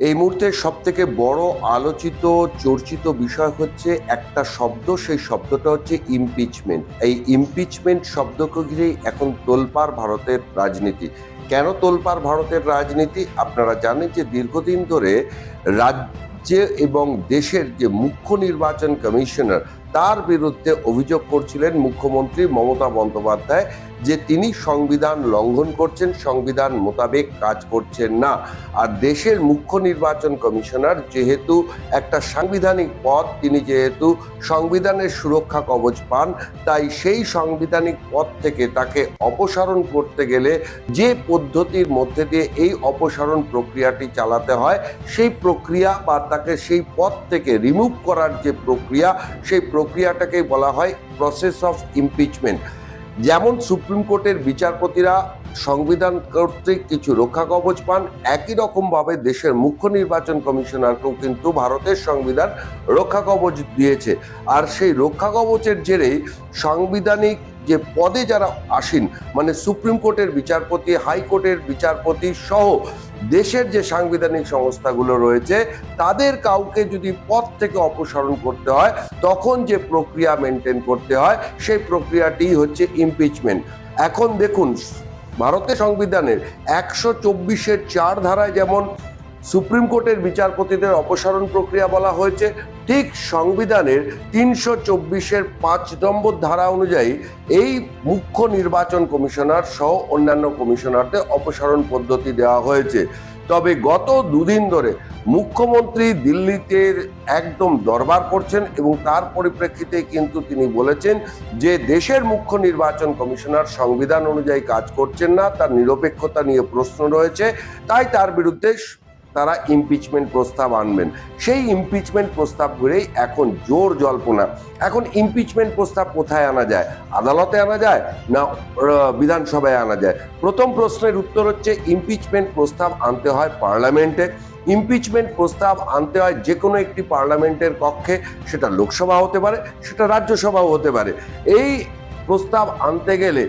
এই মুহূর্তে সব থেকে বড় আলোচিত, চর্চিত বিষয় হচ্ছে একটা শব্দ, সেই শব্দটা হচ্ছে ইমপিচমেন্ট এই ইমপিচমেন্ট শব্দকে ঘিরেই এখন তোলপাড় ভারতের রাজনীতি। কেন তোলপাড় ভারতের রাজনীতি? আপনারা জানেন যে দীর্ঘদিন ধরে রাজ্যে এবং দেশের যে মুখ্য নির্বাচন কমিশনার, তার বিরুদ্ধে অভিযোগ করছিলেন মুখ্যমন্ত্রী মমতা বন্দ্যোপাধ্যায়। যে তিনি সংবিধান লঙ্ঘন করছেন, সংবিধান মোতাবেক কাজ করছেন না। আর দেশের মুখ্য নির্বাচন কমিশনার যেহেতু একটা সাংবিধানিক পদ তিনি যেহেতু সংবিধানের সুরক্ষা কবচ পান, তাই সেই সাংবিধানিক পদ থেকে তাকে অপসারণ করতে গেলে যে পদ্ধতির মধ্যে দিয়ে এই অপসারণ প্রক্রিয়াটি চালাতে হয়, সেই প্রক্রিয়া বা তাকে সেই পদ থেকে রিমুভ করার যে প্রক্রিয়া, সেই প্রক্রিয়াটাকেই বলা হয় প্রসেস অফ ইমপিচমেন্ট যেমন সুপ্রিম কোর্টের বিচারপতিরা সংবিধান কর্তৃক কিছু রক্ষা কবচ পান, একই রকমভাবে দেশের মুখ্য নির্বাচন কমিশনারকেও কিন্তু ভারতের সংবিধান রক্ষা কবচ দিয়েছে। আর সেই রক্ষা কবচের জেরেই সাংবিধানিক যে পদে যারা আসেন মানে সুপ্রিম কোর্টের বিচারপতি হাইকোর্টের বিচারপতি সহ দেশের যে সাংবিধানিক সংস্থাগুলো রয়েছে, তাদের কাউকে যদি পদ থেকে অপসারণ করতে হয়, তখন যে প্রক্রিয়া মেনটেন করতে হয়, সেই প্রক্রিয়াটি হচ্ছে ইমপিচমেন্ট এখন দেখুন, ভারতের সংবিধানের একশো চব্বিশের চার ধারায় যেমন সুপ্রিম কোর্টের বিচারপতিদের অপসারণ প্রক্রিয়া বলা হয়েছে ঠিক সংবিধানের তিনশো চব্বিশের পাঁচ নম্বর ধারা অনুযায়ী এই মুখ্য নির্বাচন কমিশনার সহ অন্যান্য কমিশনারদের অপসারণ পদ্ধতি দেওয়া হয়েছে। তবে গত দুদিন ধরে মুখ্যমন্ত্রী দিল্লিতে একদম দরবার করছেন এবং তার পরিপ্রেক্ষিতে কিন্তু তিনি বলেছেন যে দেশের মুখ্য নির্বাচন কমিশনার সংবিধান অনুযায়ী কাজ করছেন না, তার নিরপেক্ষতা নিয়ে প্রশ্ন রয়েছে। তাই তার বিরুদ্ধে তারা ইমপিচমেন্ট প্রস্তাব আনবেন। সেই ইমপিচমেন্ট প্রস্তাব ঘুরেই এখন জোর জল্পনা। এখন ইমপিচমেন্ট প্রস্তাব কোথায় আনা যায়? আদালতে আনা যায় না বিধানসভায় আনা যায়? প্রথম প্রশ্নের উত্তর হচ্ছে ইমপিচমেন্ট প্রস্তাব আনতে হয় পার্লামেন্টে। ইমপিচমেন্ট প্রস্তাব আনতে হয় যে কোনো একটি পার্লামেন্টের কক্ষে, সেটা লোকসভা হতে পারে, সেটা রাজ্যসভাও হতে পারে। এই প্রস্তাব আনতে গেলে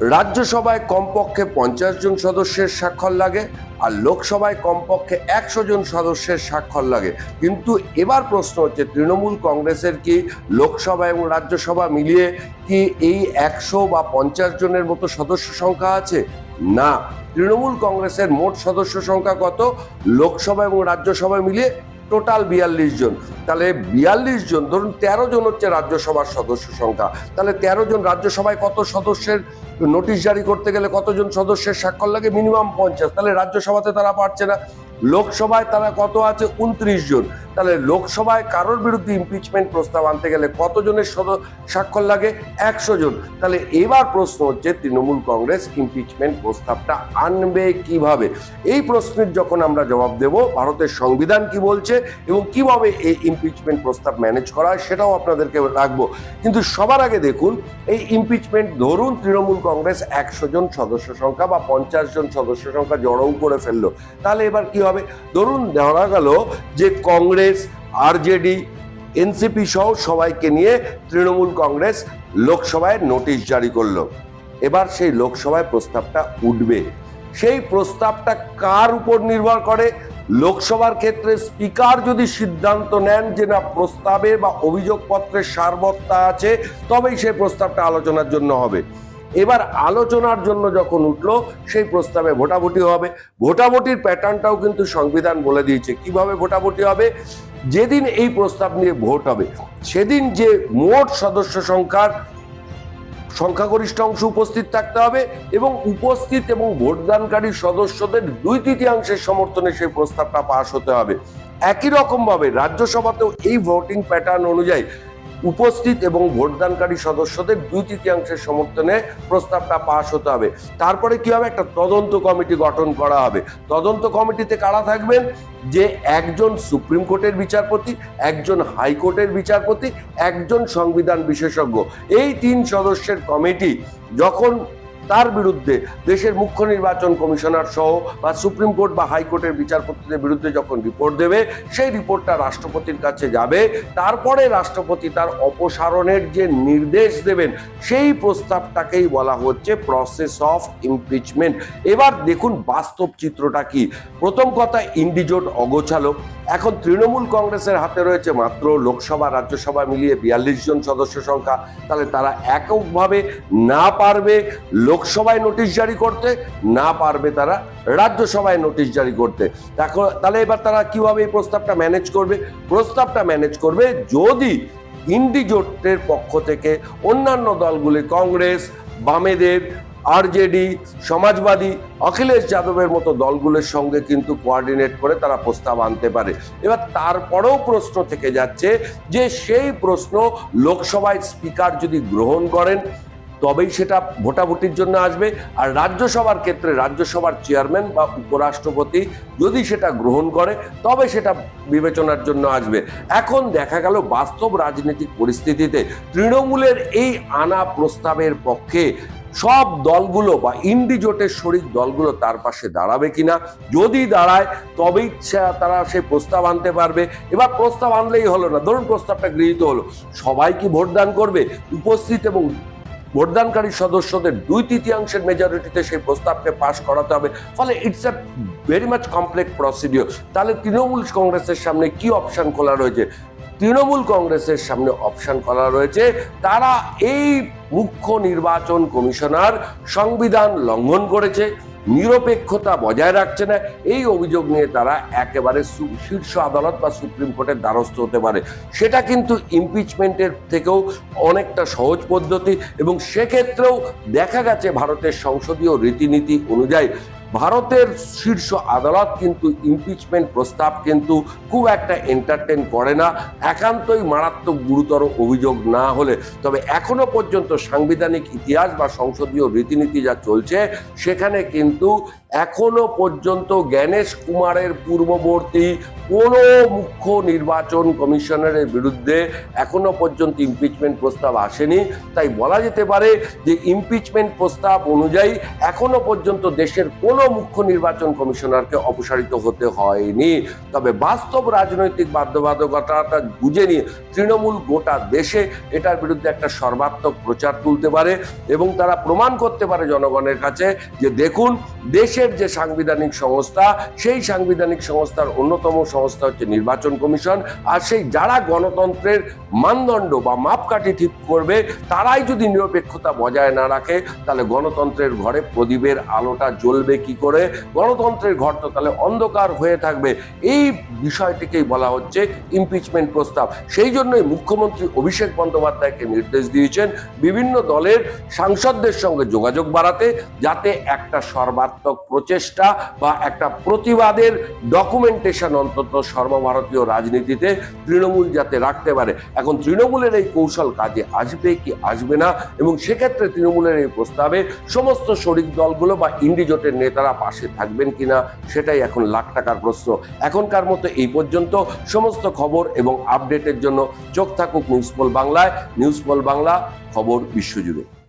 রাজ্যসভায় কমপক্ষে পঞ্চাশ জন সদস্যের স্বাক্ষর লাগে আর লোকসভায় কমপক্ষে একশো জন সদস্যের স্বাক্ষর লাগে। কিন্তু এবার প্রশ্ন হচ্ছে, তৃণমূল কংগ্রেসের কি লোকসভা এবং রাজ্যসভা মিলিয়ে কি এই একশো বা পঞ্চাশ জনের মতো সদস্য সংখ্যা আছে? না। তৃণমূল কংগ্রেসের মোট সদস্য সংখ্যা কত? লোকসভা এবং রাজ্যসভা মিলিয়ে টোটাল বিয়াল্লিশ জন। তাহলে বিয়াল্লিশ জন, ধরুন তেরো জন হচ্ছে রাজ্যসভার সদস্য সংখ্যা। তাহলে তেরো জন রাজ্যসভায় কত সদস্যের নোটিশ জারি করতে গেলে কতজন সদস্যের স্বাক্ষর লাগে? মিনিমাম পঞ্চাশ। তাহলে রাজ্যসভাতে তারা পারছে না। লোকসভায় তারা কত আছে? উনত্রিশ জন। তাহলে লোকসভায় কারোর বিরুদ্ধে ইমপিচমেন্ট প্রস্তাব আনতে গেলে কতজনের স্বাক্ষর লাগে? একশো জন। তাহলে এবার প্রশ্ন হচ্ছে, তৃণমূল কংগ্রেস ইমপিচমেন্ট প্রস্তাবটা আনবে কীভাবে? এই প্রশ্নের যখন আমরা জবাব দেব, ভারতের সংবিধান কি বলছে এবং কীভাবে এই ইমপিচমেন্ট প্রস্তাব ম্যানেজ করা হয় সেটাও আপনাদেরকে রাখব। কিন্তু সবার আগে দেখুন, এই ইমপিচমেন্ট ধরুন তৃণমূল কংগ্রেস একশো জন সদস্য সংখ্যা বা পঞ্চাশ জন সদস্য সংখ্যা জড়ও করে ফেলল। তাহলে এবার কি হবে? ধরুন ধরা গেল যে কংগ্রেস আরজেডি, এনসিপি সহ সবাইকে নিয়ে তৃণমূল কংগ্রেস লোকসভায় নোটিশ জারি করল। এবার সেই লোকসভায় প্রস্তাবটা উঠবে। সেই প্রস্তাবটা কার উপর নির্ভর করে? লোকসভার ক্ষেত্রে স্পিকার যদি সিদ্ধান্ত নেন যে না, প্রস্তাবে বা অভিযোগপত্রের সারবত্তা আছে, তবেই সেই প্রস্তাবটা আলোচনার জন্য হবে। এবার আলোচনার জন্য যখন উঠল, সেই প্রস্তাবে ভোটাভুটি হবে। ভোটাভুটির প্যাটার্নটাও কিন্তু সংবিধান বলে দিয়েছে। কীভাবে ভোটাভুটি হবে? যেদিন এই প্রস্তাব নিয়ে ভোট হবে, সেদিন যে মোট সদস্য সংখ্যার সংখ্যাগরিষ্ঠ অংশ উপস্থিত থাকতে হবে এবং উপস্থিত এবং ভোটদানকারী সদস্যদের দুই তৃতীয়াংশের সমর্থনে সেই প্রস্তাবটা পাশ হতে হবে। একই রকমভাবে রাজ্যসভাতেও এই ভোটিং প্যাটার্ন অনুযায়ী উপস্থিত এবং ভোটদানকারী সদস্যদের দুই তৃতীয়াংশের সমর্থনে প্রস্তাবটা পাশ হতে হবে। তারপরে কি হবে? একটা তদন্ত কমিটি গঠন করা হবে। তদন্ত কমিটিতে কারা থাকবেন? যে একজন সুপ্রিম কোর্টের বিচারপতি, একজন হাইকোর্টের বিচারপতি, একজন সংবিধান বিশেষজ্ঞ। এই তিন সদস্যের কমিটি যখন তার বিরুদ্ধে দেশের মুখ্য নির্বাচন কমিশনার সহ বা সুপ্রিম কোর্ট বা হাইকোর্টের বিচারপতিদের বিরুদ্ধে যখন রিপোর্ট দেবে, সেই রিপোর্টটা রাষ্ট্রপতির কাছে যাবে। তারপরে রাষ্ট্রপতি তার অপসারণের যে নির্দেশ দেবেন, সেই প্রস্তাবটাকেই বলা হচ্ছে প্রসেস অফ ইমপিচমেন্ট এবার দেখুন বাস্তব চিত্রটা কি। প্রথম কথা, ইন্ডিজোট অগোছালো। এখন তৃণমূল কংগ্রেসের হাতে রয়েছে মাত্র লোকসভা, রাজ্যসভা মিলিয়ে বিয়াল্লিশ জন সদস্য সংখ্যা। তাহলে তারা এককভাবে না পারবে লোকসভায় নোটিশ জারি করতে না পারবে তারা, রাজ্যসভায় নোটিশ জারি করতে। তাহলে এবার তারা কীভাবে এই প্রস্তাবটা ম্যানেজ করবে? প্রস্তাবটা ম্যানেজ করবে যদি ইন্ডিজোটের পক্ষ থেকে অন্যান্য দলগুলি, কংগ্রেস, বামেদের, আরজেডি, সমাজবাদী, অখিলেশ যাদবের মতো দলগুলোর সঙ্গে কিন্তু কোঅর্ডিনেট করে তারা প্রস্তাব আনতে পারে। এবার তারপরেও প্রশ্ন থেকে যাচ্ছে যে সেই প্রশ্ন লোকসভায় স্পিকার যদি গ্রহণ করেন তবেই সেটা ভোটাভুটির জন্য আসবে। আর রাজ্যসভার ক্ষেত্রে রাজ্যসভার চেয়ারম্যান বা উপরাষ্ট্রপতি যদি সেটা গ্রহণ করে, তবে সেটা বিবেচনার জন্য আসবে। এখন দেখা গেল বাস্তব রাজনৈতিক পরিস্থিতিতে তৃণমূলের এই আনা প্রস্তাবের পক্ষে সব দলগুলো বা ইন্ডিজোটের শরিক দলগুলো তার পাশে দাঁড়াবে কিনা, যদি দাঁড়ায় তবেই সে- তারা সেই প্রস্তাব আনতে পারবে। এবার প্রস্তাব আনলেই হলো না। ধরুন প্রস্তাবটা গৃহীত হলো। সবাই কি ভোটদান করবে? উপস্থিত এবং ভোটদানকারী সদস্যদের দুই তৃতীয়াংশের মেজরিটিতে সেই প্রস্তাবকে পাশ করাতে হবে। ফলে it's a very much complex procedure তাহলে তৃণমূল কংগ্রেসের সামনে কি অপশান খোলা রয়েছে? তৃণমূল কংগ্রেসের সামনে অপশান করা রয়েছে। তারা এই মুখ্য নির্বাচন কমিশনার সংবিধান লঙ্ঘন করেছে। নিরপেক্ষতা বজায় রাখছে না। এই অভিযোগ নিয়ে তারা একেবারে শীর্ষ আদালত বা সুপ্রিম কোর্টের দ্বারস্থ হতে পারে। সেটা কিন্তু ইমপিচমেন্টের থেকেও অনেকটা সহজ পদ্ধতি এবং সেক্ষেত্রেও দেখা গেছে ভারতের সংসদীয় রীতিনীতি অনুযায়ী ভারতের শীর্ষ আদালত কিন্তু ইমপিচমেন্ট প্রস্তাব কিন্তু খুব একটা এন্টারটেন করে না। একান্তই মারাত্মক গুরুতর অভিযোগ না হলে। তবে এখনও পর্যন্ত সাংবিধানিক ইতিহাস বা সংসদীয় রীতিনীতি যা চলছে, সেখানে কিন্তু এখনও পর্যন্ত জ্ঞানেশ কুমারের পূর্ববর্তী কোনো মুখ্য নির্বাচন কমিশনারের বিরুদ্ধে এখনও পর্যন্ত ইমপিচমেন্ট প্রস্তাব আসেনি। তাই বলা যেতে পারে যে ইমপিচমেন্ট প্রস্তাব অনুযায়ী এখনও পর্যন্ত দেশের কোনো মুখ্য নির্বাচন কমিশনারকে অপসারিত হতে হয়নি। তবে বাস্তব রাজনৈতিক বাধ্যবাধকতাটা বুঝে নিয়ে তৃণমূল গোটা দেশে এটার বিরুদ্ধে একটা সর্বাত্মক প্রচার তুলতে পারে এবং তারা প্রমাণ করতে পারে জনগণের কাছে যে দেখুন দেশের যে সাংবিধানিক সংস্থা, সেই সাংবিধানিক সংস্থার অন্যতম সংস্থা হচ্ছে নির্বাচন কমিশন। আর সেই যারা গণতন্ত্রের মানদণ্ড বা মাপকাঠি ঠিক করবে, তারাই যদি নিরপেক্ষতা বজায় না রাখে, তাহলে গণতন্ত্রের ঘরে প্রদীপের আলোটা জ্বলবে কি করে? গণতন্ত্রের ঘর তো তাহলে অন্ধকার হয়ে থাকবে। এই বিষয়টিকেই বলা হচ্ছে ইমপিচমেন্ট প্রস্তাব। সেই জন্যই মুখ্যমন্ত্রী অভিষেক বন্দ্যোপাধ্যায়কে নির্দেশ দিয়েছেন বিভিন্ন দলের সাংসদদের সঙ্গে যোগাযোগ বাড়াতে, যাতে একটা সর্বাত্মক প্রচেষ্টা বা একটা প্রতিবাদের ডকুমেন্টেশন অন্তত সর্বভারতীয় রাজনীতিতে তৃণমূল যাতে রাখতে পারে। এখন তৃণমূলের এই কৌশল কাজে আসবে কি আসবে না এবং সেক্ষেত্রে তৃণমূলের এই প্রস্তাবে সমস্ত শরিক দলগুলো বা ইন্ডিজোটের নেতারা পাশে থাকবেন কিনা সেটাই এখন লাখ টাকার প্রশ্ন। এখনকার মতো এই পর্যন্ত সমস্ত খবর এবং আপডেটের জন্য চোখ থাকুক নিউজ পোল বাংলায় নিউজ পোল বাংলা খবর বিশ্বজুড়ে।